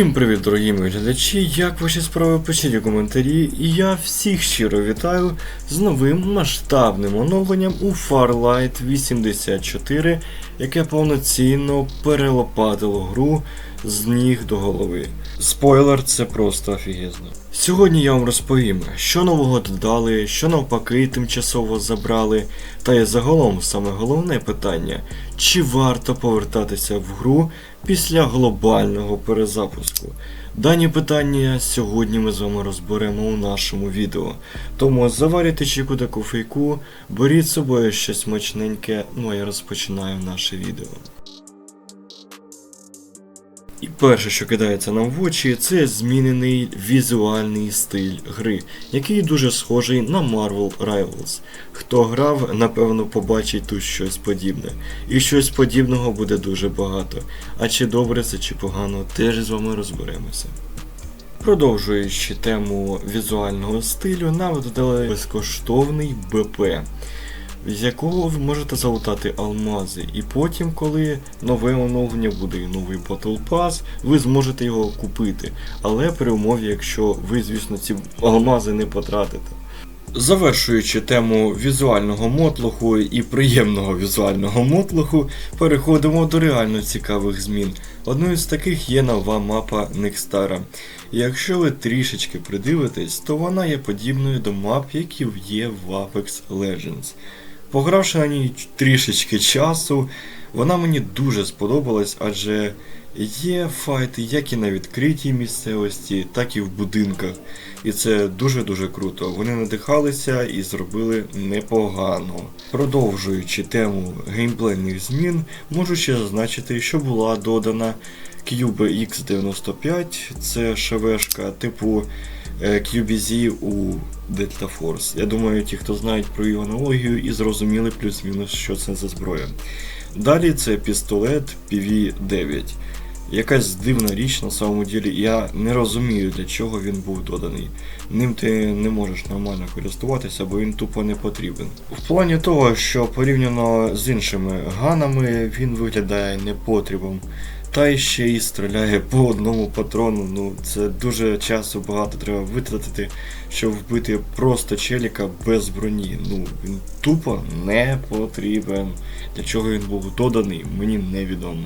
Всім привіт, дорогі мої глядачі! Як ваші справи пишіть у коментарі, і я всіх щиро вітаю з новим масштабним оновленням у Farlight 84, яке повноцінно перелопатило гру з ніг до голови. Спойлер, це просто офігезно. Сьогодні я вам розповім, що нового додали, що навпаки тимчасово забрали, та є загалом саме головне питання, чи варто повертатися в гру після глобального перезапуску. Дані питання сьогодні ми з вами розберемо у нашому відео. Тому заварюйте чеку та кофейку, беріть з собою щось смачненьке, ну а я розпочинаю наше відео. І перше, що кидається нам в очі, це змінений візуальний стиль гри, який дуже схожий на Marvel Rivals. Хто грав, напевно, побачить тут щось подібне. І щось подібного буде дуже багато. А чи добре це, чи погано, теж з вами розберемося. Продовжуючи тему візуального стилю, нам додали безкоштовний БП з якого ви можете залутати алмази. І потім, коли нове оновлення буде і новий Battle Pass, ви зможете його купити. Але при умові, якщо ви, звісно, ці алмази не потратите. Завершуючи тему візуального мотлоху і приємного візуального мотлоху, переходимо до реально цікавих змін. Одною з таких є нова мапа Некстара. І якщо ви трішечки придивитесь, то вона є подібною до мап, які є в Apex Legends. Погравши на ній трішечки часу, вона мені дуже сподобалась, адже є файти як і на відкритій місцевості, так і в будинках. І це дуже-дуже круто. Вони надихалися і зробили непогано. Продовжуючи тему геймплейних змін, можу ще зазначити, що була додана Cube X95, це ШВшка типу QBZ у Delta Force. Я думаю, ті, хто знають про її аналогію і зрозуміли плюс-мінус, що це за зброя. Далі це пістолет PV9. Якась дивна річ на самому ділі, я не розумію, для чого він був доданий. Ним ти не можеш нормально користуватися, бо він тупо не потрібен. В плані того, що порівняно з іншими ганами, він виглядає непотрібом. Та ще й стріляє по одному патрону. Ну це дуже часу багато треба витратити, щоб вбити просто челіка без броні. Ну він тупо не потрібен. Для чого він був доданий, мені невідомо.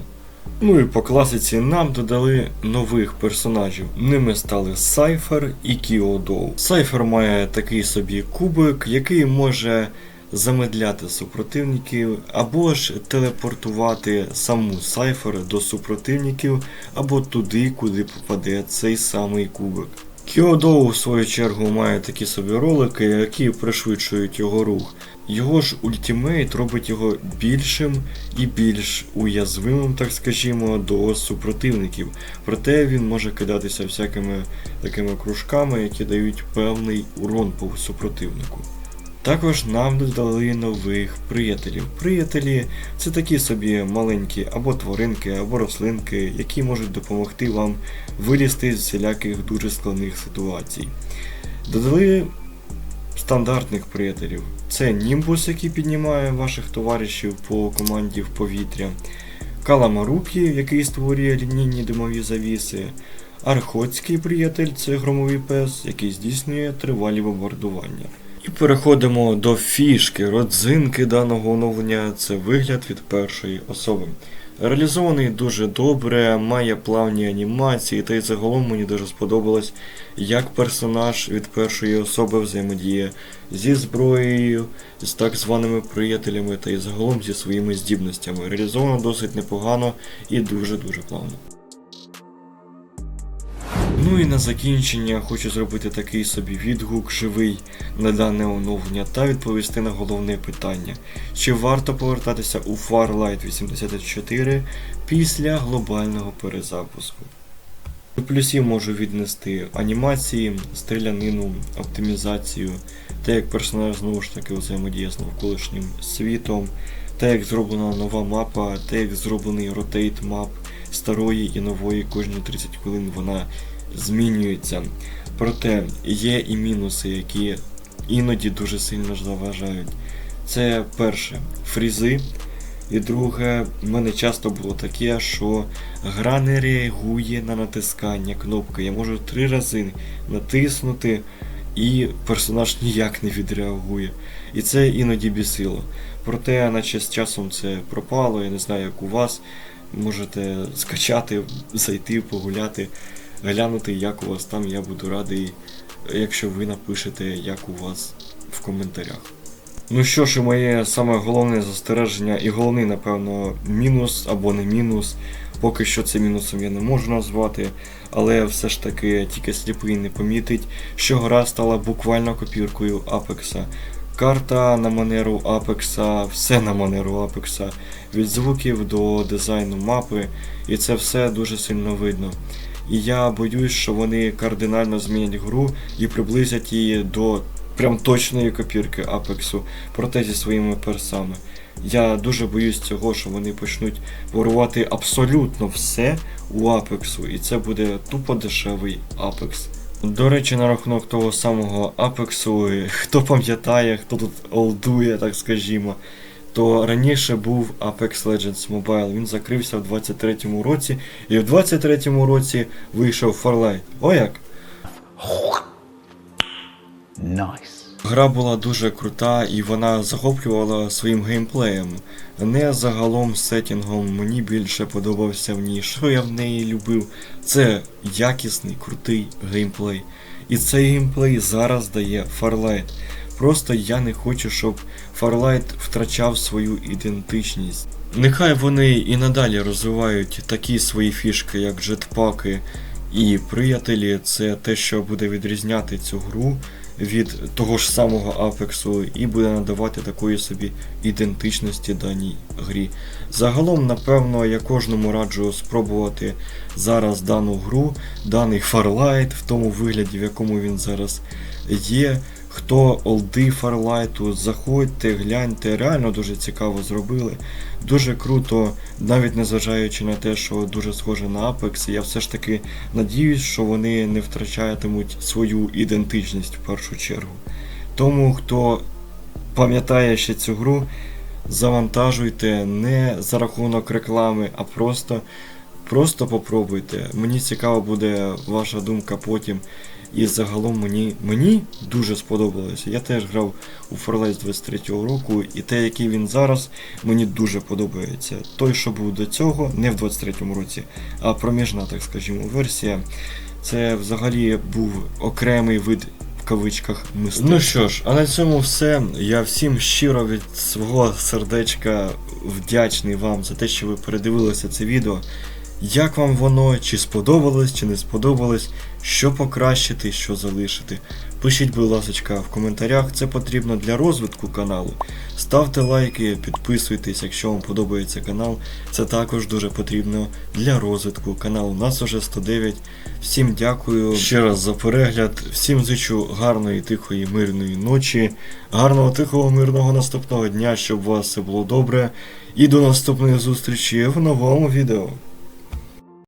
Ну і по класиці нам додали нових персонажів. Ними стали Сайфер і Кіодоу. Сайфер має такий собі кубик, який може замедляти супротивників, або ж телепортувати саму Сайфер до супротивників, або туди, куди попаде цей самий кубик. Кіодоу, в свою чергу, має такі собі ролики, які пришвидшують його рух. Його ж ультимейт робить його більшим і більш уязвимим, так скажімо, до супротивників. Проте він може кидатися всякими такими кружками, які дають певний урон по супротивнику. Також нам додали нових приятелів. Приятелі це такі собі маленькі або тваринки, або рослинки, які можуть допомогти вам вилізти з всіляких дуже складних ситуацій. Додали стандартних приятелів. Це Німбус, який піднімає ваших товаришів по команді в повітря, Каламарукі, який створює лінійні димові завіси, Архотський приятель це громовий пес, який здійснює тривалі бомбардування. І переходимо до фішки, родзинки даного оновлення це вигляд від першої особи. Реалізований дуже добре, має плавні анімації, та й загалом мені дуже сподобалось, як персонаж від першої особи взаємодіє зі зброєю, з так званими приятелями та й загалом зі своїми здібностями. Реалізовано досить непогано і дуже-дуже плавно. Ну і на закінчення хочу зробити такий собі відгук живий на дане оновлення та відповісти на головне питання: чи варто повертатися у Farlight 84 після глобального перезапуску? До плюсів можу віднести анімації, стрілянину, оптимізацію, те, як персонаж знову ж таки взаємодіє з навколишнім світом, те, як зроблена нова мапа, те, як зроблений ротейт мап старої і нової кожні 30 хвилин вона змінюється. Проте є і мінуси, які іноді дуже сильно заважають. Це перше фрізи. І друге, в мене часто було таке, що гра не реагує на натискання кнопки. Я можу три рази натиснути, і персонаж ніяк не відреагує. І це іноді бісило. Проте, наче з часом це пропало, я не знаю, як у вас. Можете скачати, зайти, погуляти, глянути, як у вас там. Я буду радий, якщо ви напишете, як у вас в коментарях. Ну що ж, моє саме головне застереження і головний, напевно, мінус або не мінус. Поки що це мінусом я не можу назвати, але все ж таки тільки сліпий не помітить, що гра стала буквально копіркою Апекса. Карта на манеру Апекса, все на манеру Апекса, від звуків до дизайну мапи, і це все дуже сильно видно. І я боюсь, що вони кардинально змінять гру і приблизять її до прям точної копірки Апексу, проте зі своїми персами. Я дуже боюсь цього, що вони почнуть ворувати абсолютно все у Апексу, і це буде тупо дешевий Апекс. До речі, на рахунок того самого Апексу, хто пам'ятає, хто тут олдує, так скажімо, то раніше був Apex Legends Mobile, він закрився в 23-му році, і в 23-му році вийшов Farlight. О як! Nice. Гра була дуже крута і вона захоплювала своїм геймплеєм. Не загалом сетінгом мені більше подобався в ній. Що я в неї любив? Це якісний, крутий геймплей. І цей геймплей зараз дає Farlight. Просто я не хочу, щоб Farlight втрачав свою ідентичність. Нехай вони і надалі розвивають такі свої фішки, як джетпаки і приятелі, це те, що буде відрізняти цю гру від того ж самого Апексу і буде надавати такої собі ідентичності даній грі. Загалом, напевно, я кожному раджу спробувати зараз дану гру, даний Farlight в тому вигляді, в якому він зараз є. Хто олди Фарлайту, заходьте, гляньте, реально дуже цікаво зробили. Дуже круто, навіть незважаючи на те, що дуже схоже на Apex, я все ж таки надіюсь, що вони не втрачатимуть свою ідентичність в першу чергу. Тому хто пам'ятає ще цю гру, завантажуйте не за рахунок реклами, а просто, просто попробуйте. Мені цікаво буде ваша думка потім. І загалом мені, мені дуже сподобалося. Я теж грав у Forlest 23-го року, і те, який він зараз, мені дуже подобається. Той, що був до цього, не в 23-му році, а проміжна, так скажімо, версія. Це взагалі був окремий вид в кавичках мистецтва. Ну що ж, а на цьому все. Я всім щиро від свого сердечка вдячний вам за те, що ви передивилися це відео. Як вам воно, чи сподобалось, чи не сподобалось, що покращити, що залишити. Пишіть, будь ласка, в коментарях, це потрібно для розвитку каналу. Ставте лайки, підписуйтесь, якщо вам подобається канал. Це також дуже потрібно для розвитку каналу. Нас уже 109. Всім дякую ще раз за перегляд. Всім зичу гарної, тихої, мирної ночі, гарного, тихого, мирного наступного дня, щоб у вас все було добре. І до наступної зустрічі в новому відео.